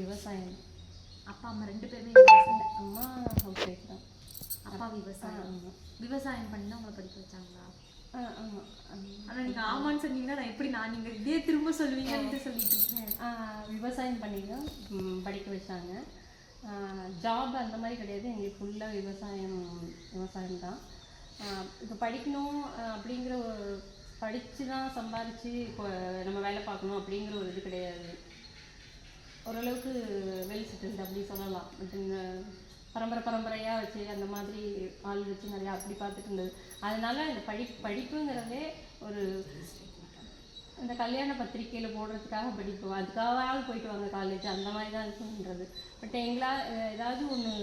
விவசாயம். அப்பா அம்மா ரெண்டு பேருமே விவசாயம் அம்மா ஹவுஸ் ஒய்ஃப் தான். அப்பா விவசாயம். விவசாயம் பண்ணி தான் உங்களை படிக்க வச்சாங்களா? ஆ ஆமாம் ஆனா நீங்க ஆமான்னு சொன்னீங்கன்னா நான் எப்படி நான் நீங்க இதே திரும்ப சொல்லுவீங்கன்னு சொல்லிட்டு இருக்கேன். விவசாயம் பண்ணி தான் படிக்க வச்சாங்க. ஜாப் அந்த மாதிரி கிடையாது. எங்களுக்கு ஃபுல்லாக விவசாயம் விவசாயம் தான். இப்போ படிக்கணும் அப்படிங்கிற ஒரு படித்து தான் சம்பாரித்து இப்போ நம்ம வேலை பார்க்கணும் அப்படிங்கிற ஒரு இது கிடையாது. ஓரளவுக்கு வெல் செட்டில்டு அப்படி சொல்லலாம். பட் இந்த பரம்பரை பரம்பரையாக வச்சு அந்த மாதிரி ஆள் வச்சு நிறையா அப்படி பார்த்துட்டு இருந்தது. அதனால இந்த படி படிப்புங்கிறதே ஒரு அந்த கல்யாண பத்திரிக்கையில் போடுறதுக்காக படிப்போம் அதுக்காக போயிட்டு வாங்க காலேஜ் அந்த மாதிரி தான் இருக்குன்றது பட் எங்களா ஏதாவது ஒன்று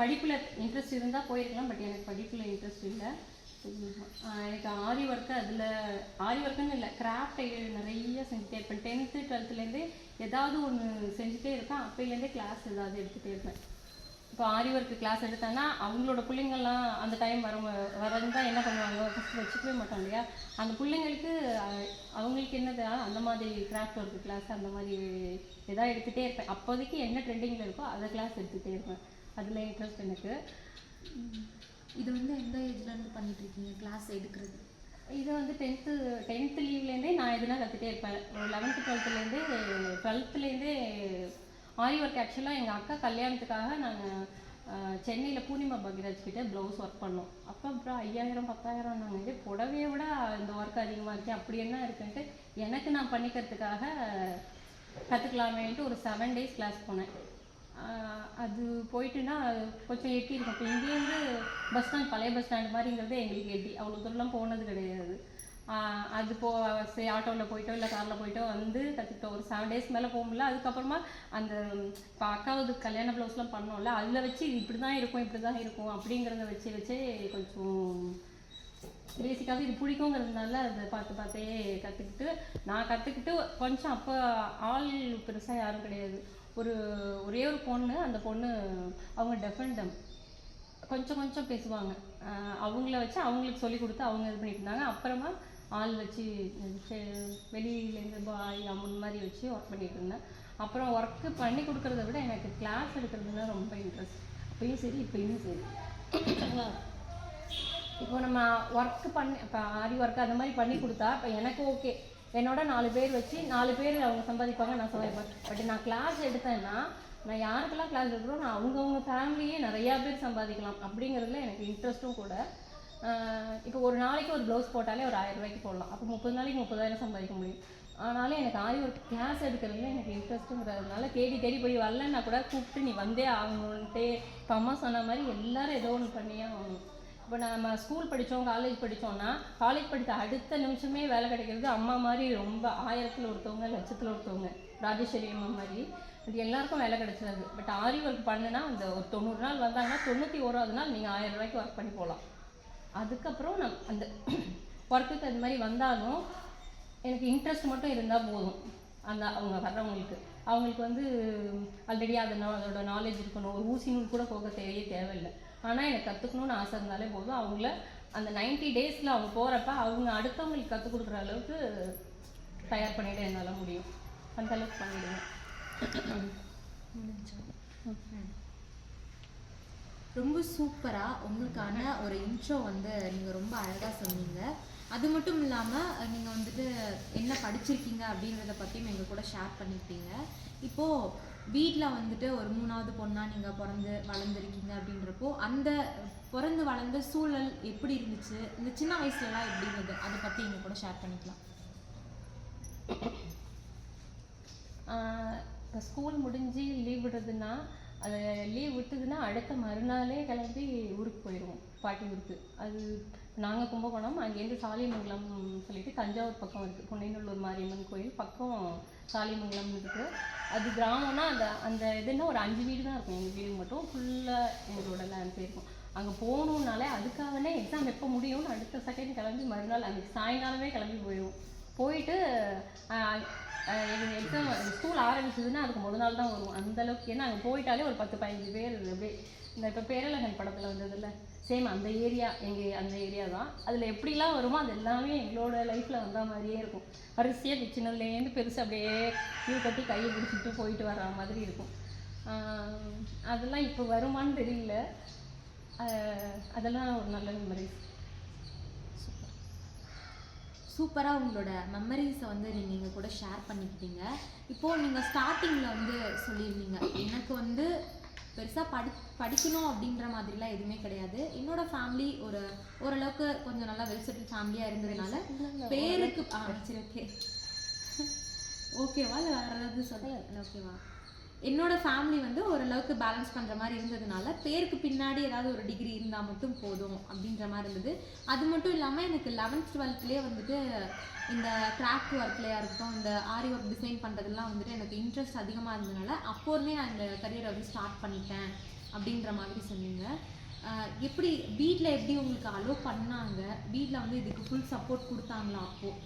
படிப்பில் இன்ட்ரெஸ்ட் இருந்தால் போயிருக்கலாம். பட் எனக்கு படிப்பில் இன்ட்ரெஸ்ட் இல்லை. எனக்கு ஆரி ஒர்க்கு அதில் ஆரி ஒர்க்குன்னு இல்லை கிராஃப்ட் நிறைய செஞ்சுட்டே இருப்பேன். டென்த்து டுவெல்த்துலேருந்தே ஏதாவது ஒன்று செஞ்சுட்டே இருப்பேன். அப்போலேருந்தே கிளாஸ் ஏதாவது எடுத்துகிட்டே இருப்பேன். இப்போ ஆரி ஒர்க்கு கிளாஸ் எடுத்தேன்னா அவங்களோட பிள்ளைங்கள்லாம் அந்த டைம் வர வரதுதான் என்ன பண்ணுவாங்க? ஃபஸ்ட்டு வச்சுக்கவே மாட்டோம் இல்லையா? அந்த பிள்ளைங்களுக்கு அவங்களுக்கு என்னது? அந்த மாதிரி கிராஃப்ட் ஒர்க்கு கிளாஸ் அந்த மாதிரி எதாவது எடுத்துகிட்டே இருப்பேன். அப்போதைக்கு என்ன ட்ரெண்டிங்கில் இருக்கோ அதை கிளாஸ் எடுத்துகிட்டே இருப்பேன். அதில் இன்ட்ரெஸ்ட் எனக்கு. இது வந்து எந்த ஏஜ்லேருந்து பண்ணிட்டு இருக்கீங்க கிளாஸ் எடுக்கிறது. இது வந்து டென்த்து டென்த்து லீவ்லேருந்தே நான் எதுனா கற்றுட்டே இருப்பேன். லெவன்த்து டுவெல்த்துலேருந்து டுவெல்த்துலேருந்தே ஆரி ஒர்க் ஆக்சுவலாக எங்கள் அக்கா கல்யாணத்துக்காக நாங்கள் சென்னையில் பூர்ணிமா பகிராஜ் கிட்டே ப்ளவுஸ் ஒர்க் பண்ணோம். அப்போ அப்புறம் ஐயாயிரம் பத்தாயிரம் நாங்கள் இதே புடவையை விட இந்த ஒர்க் அதிகமாக இருக்கு அப்படி என்ன இருக்குன்ட்டு எனக்கு நான் பண்ணிக்கிறதுக்காக கற்றுக்கலாமேன்ட்டு ஒரு செவன் டேஸ் கிளாஸ் போனேன். அது போயிட்டுன்னா கொஞ்சம் எட்டி இருக்கும் இப்போ இங்கேருந்து பஸ் ஸ்டாண்ட் பழைய பஸ் ஸ்டாண்ட் மாதிரிங்கிறது எங்களுக்கு எட்டி அவ்வளோ தூரம்லாம் போனது கிடையாது. அது போ சரி ஆட்டோவில் போயிட்டோ இல்லை காரில் போயிட்டோ வந்து கற்றுக்கிட்டோம் ஒரு செவன் டேஸ் மேலே போக முடியல. அதுக்கப்புறமா அந்த இப்போ அக்காவது கல்யாண ப்ளவுஸ்லாம் பண்ணோம்ல அதில் வச்சு இது இப்படி தான் இருக்கும் இப்படி தான் இருக்கும் அப்படிங்கிறத வச்சு வச்சு கொஞ்சம் பேசிக்காகவே இது பிடிக்குங்கிறதுனால அதை பார்த்து பார்த்தே கற்றுக்கிட்டு நான் கற்றுக்கிட்டு கொஞ்சம் அப்போ ஆள் பெருசாக யாரும் கிடையாது. ஒரு ஒரே ஒரு பொண்ணு அந்த பொண்ணு அவங்க டெஃபண்டம் கொஞ்சம் கொஞ்சம் பேசுவாங்க. அவங்கள வச்சு அவங்களுக்கு சொல்லி கொடுத்து அவங்க இது பண்ணிட்டு இருந்தாங்க. அப்புறமா ஆள் வச்சு வெளியிலேருந்து பாய் அம்மன் மாதிரி வச்சு ஒர்க் பண்ணிட்டு இருந்தேன். அப்புறம் ஒர்க்கு பண்ணி கொடுக்கறத விட எனக்கு கிளாஸ் எடுக்கிறதுனா ரொம்ப இன்ட்ரெஸ்ட் அப்பயும் சரி இப்பயும் சரி. இப்போ நம்ம ஒர்க்கு பண்ணி இப்போ ஆரி ஒர்க் அந்த மாதிரி பண்ணி கொடுத்தா இப்போ எனக்கு ஓகே என்னோட நாலு பேர் வச்சு நாலு பேர் அவங்க சம்பாதிப்பாங்க நான் சம்பாதிப்பேன். பட் நான் கிளாஸ் எடுத்தேன்னா நான் யாருக்கெல்லாம் கிளாஸ் எடுக்கிறோம் நான் அவங்கவுங்க ஃபேமிலியே நிறையா பேர் சம்பாதிக்கலாம் அப்படிங்கிறதுல எனக்கு இன்ட்ரெஸ்ட்டும் கூட. இப்போ ஒரு நாளைக்கு ஒரு ப்ளவுஸ் போட்டாலே ஒரு ஆயிரம் ரூபாய்க்கு போடலாம். அப்போ முப்பது நாளைக்கு முப்பதாயிரம் சம்பாதிக்க முடியும். ஆனாலும் எனக்கு ஆரி ஒர்க் கிளாஸ் எடுக்கிறதுல எனக்கு இன்ட்ரெஸ்ட்டுங்கிறதுனால தேடி தேடி போய் வரலன்னா கூட கூப்பிட்டு நீ வந்தே ஆகணுன்ட்டே இப்போ அம்மா சொன்ன மாதிரி எல்லோரும் ஏதோ ஒன்று பண்ணியே ஆகணும். இப்போ நம்ம ஸ்கூல் படித்தோம் காலேஜ் படித்தோம்னா காலேஜ் படித்த அடுத்த நிமிஷமே வேலை கிடைக்கிறது அம்மா மாதிரி ரொம்ப ஆயிரத்தில் ஒருத்தவங்க லட்சத்தில் ஒருத்தவங்க ராஜேஸ்வரி அம்மா மாதிரி. அது எல்லாருக்கும் வேலை கிடைச்சிருது பட் ஆரி ஒர்க் பண்ணுனா அந்த ஒரு தொண்ணூறு நாள் வந்தாங்கன்னா தொண்ணூற்றி ஓராவது நாள் நீங்கள் ஆயிரம் ரூபாய்க்கு ஒர்க் பண்ணி போகலாம் அதுக்கப்புறம் நம் அந்த ஒர்க்குக்கு அது மாதிரி வந்தாலும் எனக்கு இன்ட்ரெஸ்ட் மட்டும் இருந்தால் போதும். அந்த அவங்க வர்றவங்களுக்கு. அவங்களுக்கு வந்து ஆல்ரெடி அது அதோட நாலேஜ் இருக்கணும். ஒரு ஊசி நூல் கூட போக தேவையே தேவையில்லை. ஆனால் எனக்கு கற்றுக்கணும்னு ஆசை இருந்தாலே போதும். அவங்கள அந்த 90 டேஸில் அவங்க போகிறப்ப அவங்க அடுத்தவங்களுக்கு கற்றுக் கொடுக்குற அளவுக்கு தயார் பண்ணிட என்னால் முடியும். அந்த அளவுக்கு பண்ணிடுவேன் ரொம்ப சூப்பராக உங்களுக்கான ஒரு இன்ட்ரோ வந்து நீங்கள் ரொம்ப அழகாக சொன்னீங்க. அது மட்டும் இல்லாமல் நீங்கள் வந்துட்டு என்ன படிச்சிருக்கீங்க அப்படின்றத பற்றியும் எங்கள் கூட ஷேர் பண்ணியிருக்கீங்க இப்போது வீட்டில் வந்துட்டு ஒரு மூணாவது பொண்ணாக நீங்கள் பிறந்து வளர்ந்துருக்கீங்க அப்படின்றப்போ அந்த பிறந்து வளர்ந்த சூழல் எப்படி இருந்துச்சு? இந்த சின்ன வயசுலலாம் எப்படி இருந்தது? அதை பற்றி எங்க கூட ஷேர் பண்ணிக்கலாம். இப்போ ஸ்கூல் முடிஞ்சு லீவ் விடுறதுன்னா அது லீவ் விட்டுதுன்னா அடுத்த மறுநாளே கிளம்பி ஊருக்கு போயிடுவோம். பாட்டி ஊருக்கு. அது நாங்கள் கும்பகோணம் அங்கேருந்து சாலிமங்கலம் சொல்லிட்டு தஞ்சாவூர் பக்கம் இருக்குது பொன்னைநல்லூர் மாரியம்மன் கோயில் பக்கம் சாலிமங்கலம் இருக்குது அது கிராமம்னா அந்த அந்த இதுன்னா ஒரு அஞ்சு வீடு தான் இருக்கும். எங்கள் வீடு மட்டும் ஃபுல்லாக எங்களோட லேண்ட் இருக்கும். அங்கே போகணுன்னாலே அதுக்காகவே எக்ஸாம் எப்போ முடியும்னு அடுத்த செகண்ட் கிளம்பி மறுநாள் அன்றைக்கி சாயங்காலமே கிளம்பி போயிடுவோம். போயிட்டு எக்ஸாம் ஸ்கூல் ஆரம்பிச்சதுன்னா அதுக்கு முதல் நாள் தான் வரும் அந்தளவுக்கு ஏன்னா அங்கே போயிட்டாலே ஒரு பத்து பதினஞ்சு பேர் அப்படியே இந்த இப்போ பேரழகன் படத்தில் வந்ததில்ல சேம் அந்த ஏரியா எங்கள் அந்த ஏரியா தான். அதில் எப்படிலாம் வருமோ அது எல்லாமே எங்களோட லைஃப்பில் வந்த மாதிரியே இருக்கும். வரிசையாக சின்னதுலேருந்து பெருசு அப்படியே கியூ கட்டி கையை பிடிச்சிட்டு போயிட்டு வர மாதிரி இருக்கும். அதெல்லாம் இப்போ வருமான்னு தெரியல. அதெல்லாம் ஒரு நல்ல மெமரிஸ் சூப்பராக உங்களோட மெமரிஸை வந்து நீங்கள் எங்கள் கூட ஷேர் பண்ணிக்கிட்டீங்க. இப்போது நீங்கள் ஸ்டார்டிங்கில் வந்து சொல்லியிருந்தீங்க. எனக்கு வந்து பெருசாக படி படிக்கணும் அப்படின்ற மாதிரிலாம் எதுவுமே கிடையாது. என்னோட ஃபேமிலி ஒரு ஓரளவுக்கு கொஞ்சம் நல்லா வெல் செட்டில் ஃபேமிலியாக இருந்ததுனால பேருக்கு ஆ சரி ஓகே ஓகேவா இல்லை வேறு ஏதாவது சொல்ல ஓகேவா என்னோட ஃபேமிலி வந்து ஓரளவுக்கு பேலன்ஸ் பண்ணுற மாதிரி இருந்ததுனால பேருக்கு பின்னாடி ஏதாவது ஒரு டிகிரி இருந்தால் மட்டும் போதும் அப்படின்ற மாதிரி இருந்தது. அது மட்டும் இல்லாமல் எனக்கு லெவன்த் டுவெல்த்லேயே வந்துட்டு இந்த கிராஃப்ட் ஒர்க்லையாக இருக்கட்டும் இந்த ஆரி ஒர்க் டிசைன் பண்ணுறதுலாம் வந்துட்டு எனக்கு இன்ட்ரெஸ்ட் அதிகமாக இருந்ததுனால அப்போதுமே நான் இந்த கரியரை வந்து ஸ்டார்ட் பண்ணிட்டேன் அப்படின்ற மாதிரி சொன்னீங்க. எப்படி வீட்டில் எப்படி உங்களுக்கு அலோவ் பண்ணாங்க? வீட்டில் வந்து இதுக்கு ஃபுல் சப்போர்ட் கொடுத்தாங்களா அப்போது